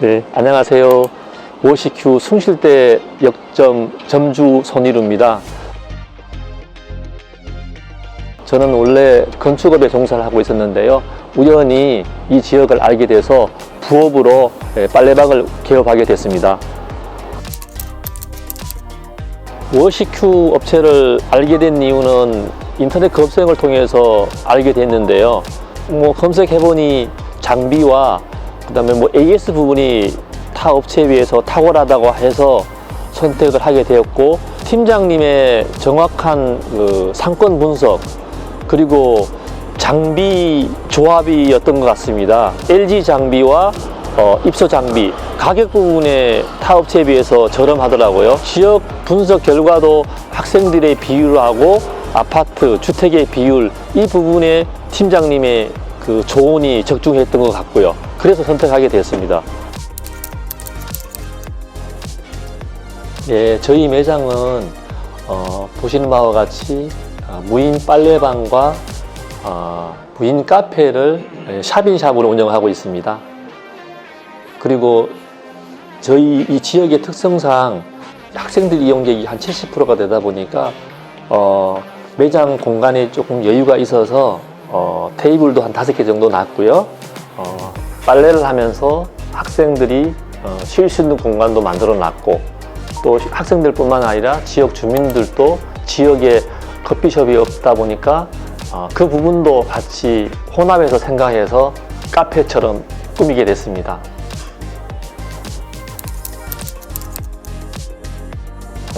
네, 안녕하세요. 오시큐 숭실대 역점 점주 손일우입니다. 저는 원래 건축업에 종사를 하고 있었는데요. 우연히 이 지역을 알게 돼서 부업으로 예, 빨래방을 개업하게 됐습니다. 워시큐 업체를 알게 된 이유는 인터넷 검색을 통해서 알게 됐는데요. 뭐 검색해보니 장비와 그 다음에 뭐 AS 부분이 타 업체에 비해서 탁월하다고 해서 선택을 하게 되었고 팀장님의 정확한 그 상권 분석 그리고 장비 조합이었던 것 같습니다. LG 장비와 어, 입소 장비 가격 부분에 타 업체에 비해서 저렴하더라고요. 지역 분석 결과도 학생들의 비율하고 아파트 주택의 비율 이 부분에 팀장님의 그 조언이 적중했던 것 같고요. 그래서 선택하게 되었습니다. 예, 저희 매장은 어, 보시는 바와 같이 어, 무인 빨래방과 어, 무인 카페를 예, 샵인샵으로 운영하고 있습니다. 그리고 저희 이 지역의 특성상 학생들 이용객이 한 70%가 되다 보니까 어, 매장 공간에 조금 여유가 있어서 어, 테이블도 한 다섯 개 정도 놨고요. 어, 빨래를 하면서 학생들이 어, 쉴 수 있는 공간도 만들어 놨고 또 학생들뿐만 아니라 지역 주민들도 지역에 커피숍이 없다 보니까 어, 그 부분도 같이 혼합해서 생각해서 카페처럼 꾸미게 됐습니다.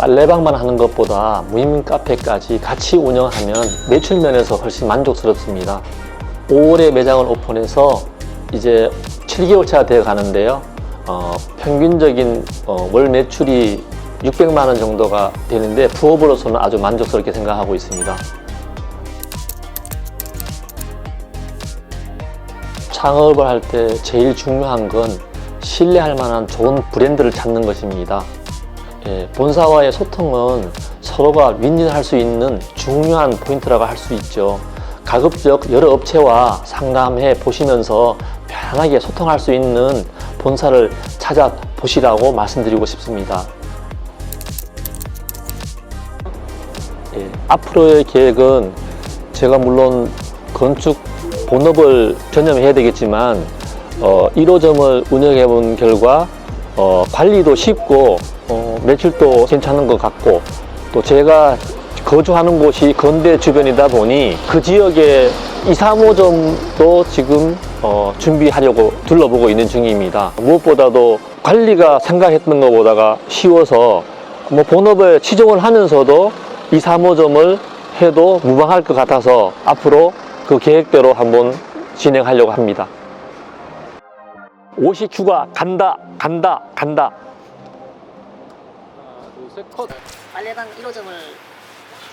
빨래방만 하는 것보다 무인 카페까지 같이 운영하면 매출 면에서 훨씬 만족스럽습니다. 5월에 매장을 오픈해서 이제 7개월 차가 되어 가는데요. 어, 평균적인 어, 월 매출이 600만 원 정도가 되는데 부업으로서는 아주 만족스럽게 생각하고 있습니다. 창업을 할 때 제일 중요한 건 신뢰할 만한 좋은 브랜드를 찾는 것입니다. 예, 본사와의 소통은 서로가 윈윈할 수 있는 중요한 포인트라고 할 수 있죠. 가급적 여러 업체와 상담해 보시면서 편하게 소통할 수 있는 본사를 찾아보시라고 말씀드리고 싶습니다. 예, 앞으로의 계획은 제가 물론 건축 본업을 전념해야 되겠지만 어, 1호점을 운영해 본 결과 어, 관리도 쉽고 어, 매출도 괜찮은 것 같고 또 제가 거주하는 곳이 건대 주변이다 보니 그 지역에 2, 3호점도 지금 어, 준비하려고 둘러보고 있는 중입니다. 무엇보다도 관리가 생각했던 것보다가 쉬워서 뭐 본업에 치중을 하면서도 2, 3호점을 해도 무방할 것 같아서 앞으로 그 계획대로 한번 진행하려고 합니다. 오시큐가 간다, 간다, 간다. 빨래방 1호점을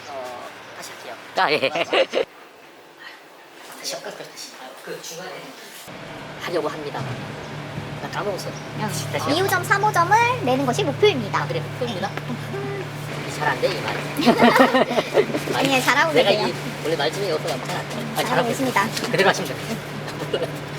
어, 다시 할게요. 아, 예. 다시 할까요? 다시. 그 중간에 하려고 합니다. 나 까먹었어. 다시 다시. 2호점, 3호점을 내는 것이 목표입니다. 아 그래 목표입니다. 잘 안 돼, 이 말. 예, 잘하고 내가 계세요. 이 원래 말씀이 없어서 잘안 돼. 아, 잘하고 잘하고 계십니다. 그대로 하시면 돼요.